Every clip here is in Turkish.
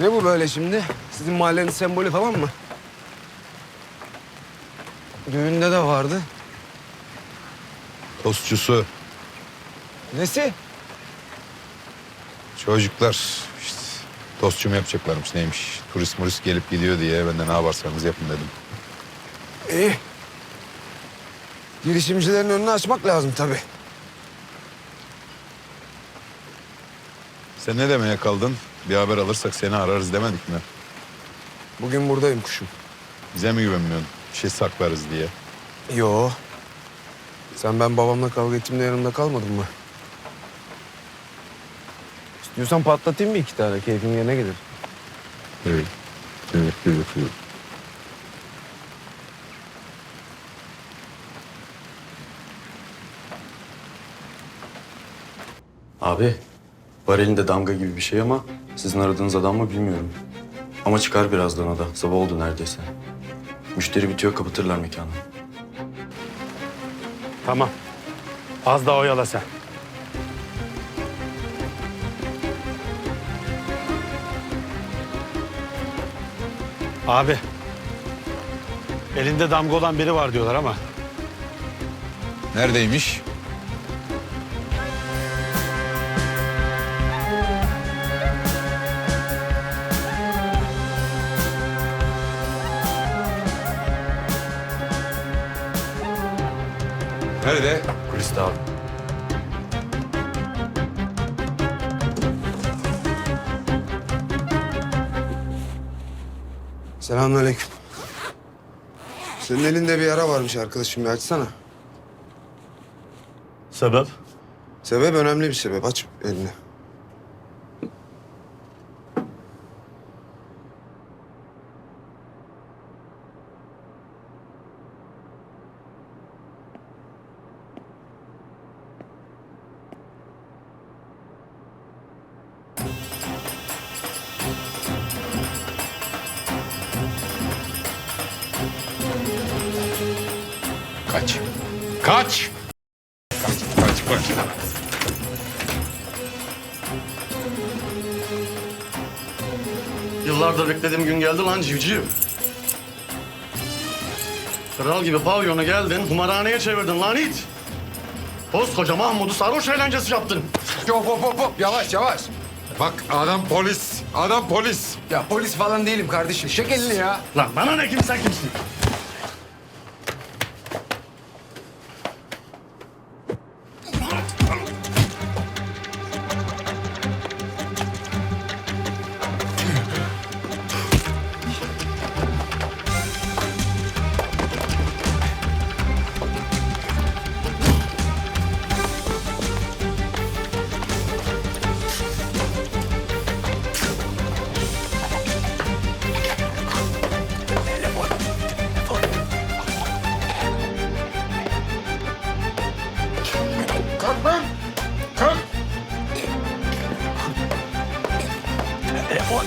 Ne bu böyle şimdi? Sizin mahallenin sembolü falan mı? Düğünde de vardı. Tostçusu. Nesi? Çocuklar işte tostçu mu yapacaklarmış neymiş. Turist murist gelip gidiyor diye ben de ne yaparsanız yapın dedim. İyi. Girişimcilerin önünü açmak lazım tabii. Sen ne demeye kaldın? Bir haber alırsak seni ararız demedik mi? Bugün buradayım kuşum. Bize mi güvenmiyorsun? Bir şey saklarız diye. Yo. Sen ben babamla kavga ettiğimde yanımda kalmadın mı? İstiyorsan patlatayım mı iki tane? Keyfin yerine gelir. Evet. Evet, evet, evet. Abi, var elinde damga gibi bir şey ama sizin aradığınız adam mı bilmiyorum. Ama çıkar birazdan o da. Sabah oldu neredeyse. Müşteri bitiyor, kapatırlar mekanı. Tamam. Az daha oyala sen. Abi. Elinde damga olan biri var diyorlar ama Neredeymiş? Nerede? Kuliste abi. Selamünaleyküm. Senin elinde bir yara varmış arkadaşım. Bir açsana. sebep? Sebep önemli bir sebep. Aç elini. Yıllardır beklediğim gün geldi lan civciv. Kral gibi pavyona geldin, kumarhaneye çevirdin lan it. Koskoca Mahmud'u sarhoş eğlencesi yaptın. Hop hop hop hop yavaş yavaş. Bak adam polis. Adam polis. Ya polis falan değilim kardeşim. Çek elini ya. Lan bana ne kim sen kimsin?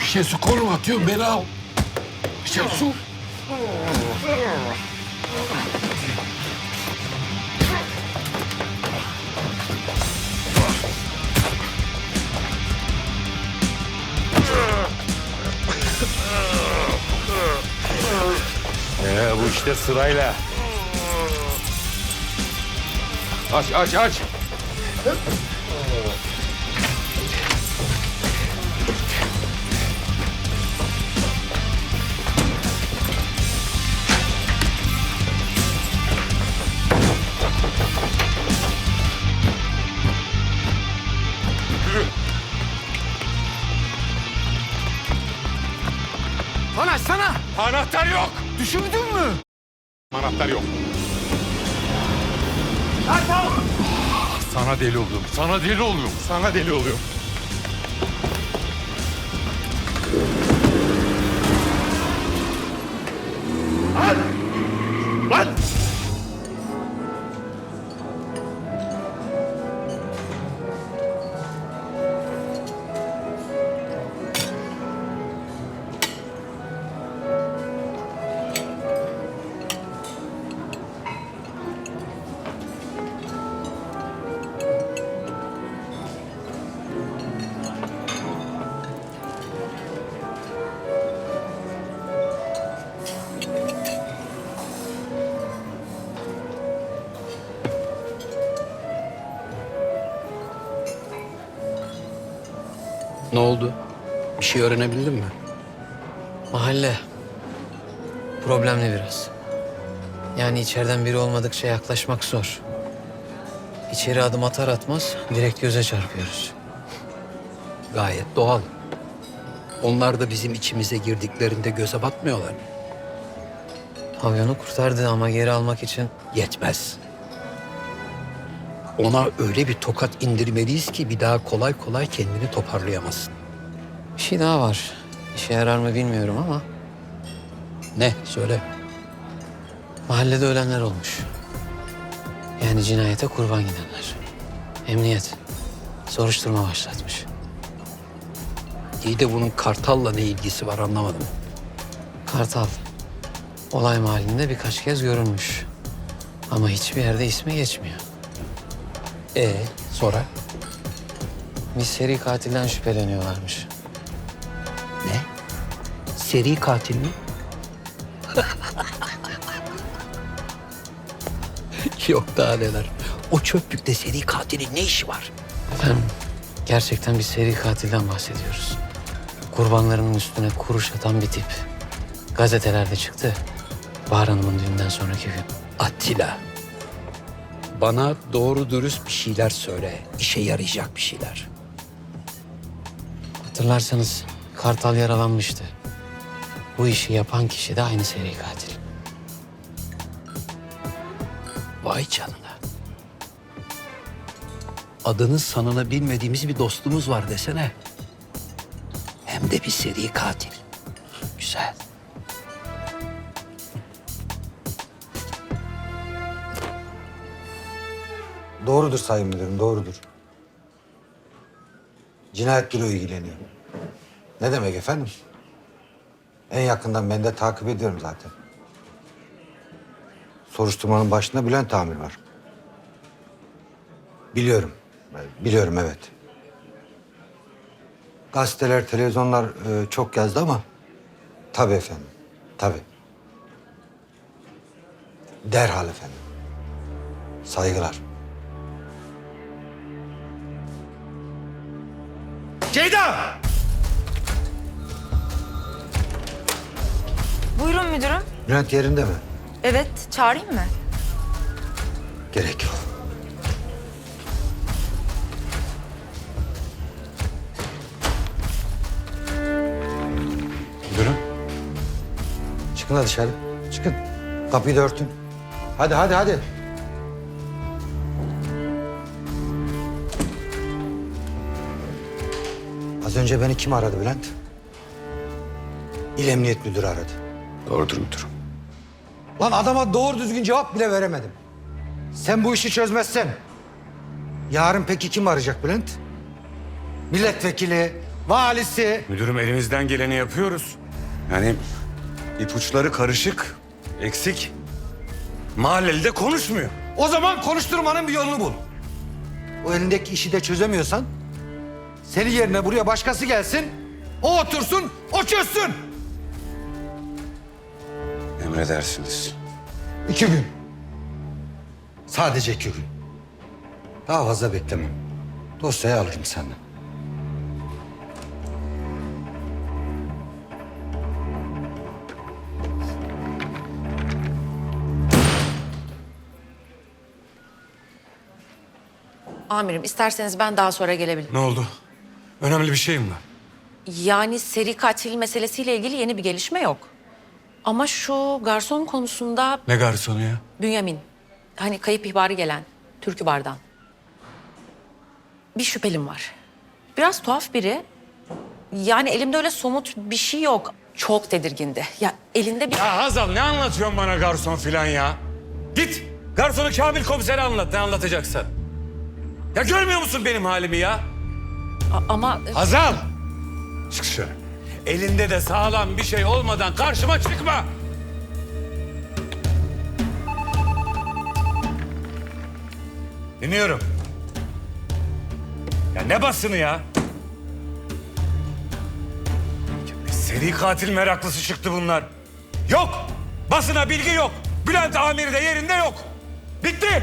Bir şey su kolum al. Bir şey su. İşte sırayla. Aç aç aç. Lan açsana. Anahtar yok. Düşürdün mü? Anahtar yok. Sana deli oluyorum. Sana deli oluyorum. Sana deli oluyorum. Lan! Oldu? Bir şey öğrenebildin mi? Mahalle. Problemli biraz. Yani içeriden biri olmadıkça yaklaşmak zor. İçeri adım atar atmaz direkt göze çarpıyoruz. Gayet doğal. Onlar da bizim içimize girdiklerinde göze batmıyorlar. Pavyonu kurtardı ama geri almak için Yetmez. Ona öyle bir tokat indirmeliyiz ki bir daha kolay kolay kendini toparlayamazsın. bir şey daha var. İşe yarar mı bilmiyorum ama Ne? Söyle. mahallede ölenler olmuş. Yani cinayete kurban gidenler. Emniyet soruşturma başlatmış. İyi de bunun Kartal'la ne ilgisi var anlamadım. Kartal olay mahallinde birkaç kez görülmüş. Ama hiçbir yerde ismi geçmiyor. E sonra? Bir seri katilden şüpheleniyorlarmış. Ne? Seri katil mi? Yok daha neler. O çöplükte seri katilin ne işi var? Efendim, gerçekten bir seri katilden bahsediyoruz. Kurbanlarının üstüne kuruş atan bir tip. Gazetelerde çıktı. Bahar Hanım'ın düğünden sonraki gün. Attila. Bana doğru dürüst bir şeyler söyle. İşe yarayacak bir şeyler. Hatırlarsanız Kartal yaralanmıştı. Bu işi yapan kişi de aynı seri katil. Vay canına. Adını sanını bilmediğimiz bir dostumuz var desene. Hem de bir seri katil. Güzel. Doğrudur Sayın Müdürüm, doğrudur. Cinayet büro ilgileniyor. Ne demek efendim? En yakından ben de takip ediyorum zaten. Soruşturmanın başında Bülent Amir var. Biliyorum, biliyorum evet. Gazeteler, televizyonlar e, çok yazdı ama... Tabii efendim, tabii. Derhal efendim. Saygılar. Ceyda! Buyurun müdürüm. Bülent yerinde mi? Evet, çağırayım mı? Gerek yok. Müdürüm. Çıkın da dışarı. Çıkın. Kapıyı da örtün. Hadi hadi hadi. Az önce beni kim aradı Bülent? İl Emniyet Müdürü aradı. Doğrudur müdürüm. Lan adama doğru düzgün cevap bile veremedim. Sen bu işi çözmezsen yarın peki kim arayacak Bülent? Milletvekili, valisi. Müdürüm elimizden geleni yapıyoruz. Yani ipuçları karışık, eksik. Mahalleli de konuşmuyor. O zaman konuşturmanın bir yolunu bul. O elindeki işi de çözemiyorsan... ...senin yerine buraya başkası gelsin... ...o otursun, o çözsün. Emredersiniz. İki gün. Sadece iki gün. Daha fazla beklemem. Dosyayı alırım senden. Amirim isterseniz ben daha sonra gelebilirim. Ne oldu? Önemli bir şey mi var? Yani seri katil meselesiyle ilgili yeni bir gelişme yok. Ama şu garson konusunda Ne garsonu ya? Bünyamin, hani kayıp ihbarı gelen Türkü Bar'dan. Bir şüphelim var. Biraz tuhaf biri. Yani elimde öyle somut bir şey yok. Çok tedirgindi. Ya elinde bir... Ya Hazal ne anlatıyorsun bana garson filan ya? Git garsonu Kamil komisere anlat ne anlatacaksan. Ya görmüyor musun benim halimi ya? A- ama Hazal! Çık dışarı. Elinde de sağlam bir şey olmadan karşıma çıkma. Dinliyorum. Ya ne basını ya? Ya bir Seri katil meraklısı çıktı bunlar. Yok. Basına bilgi yok. Bülent Amir de yerinde yok. Bitti.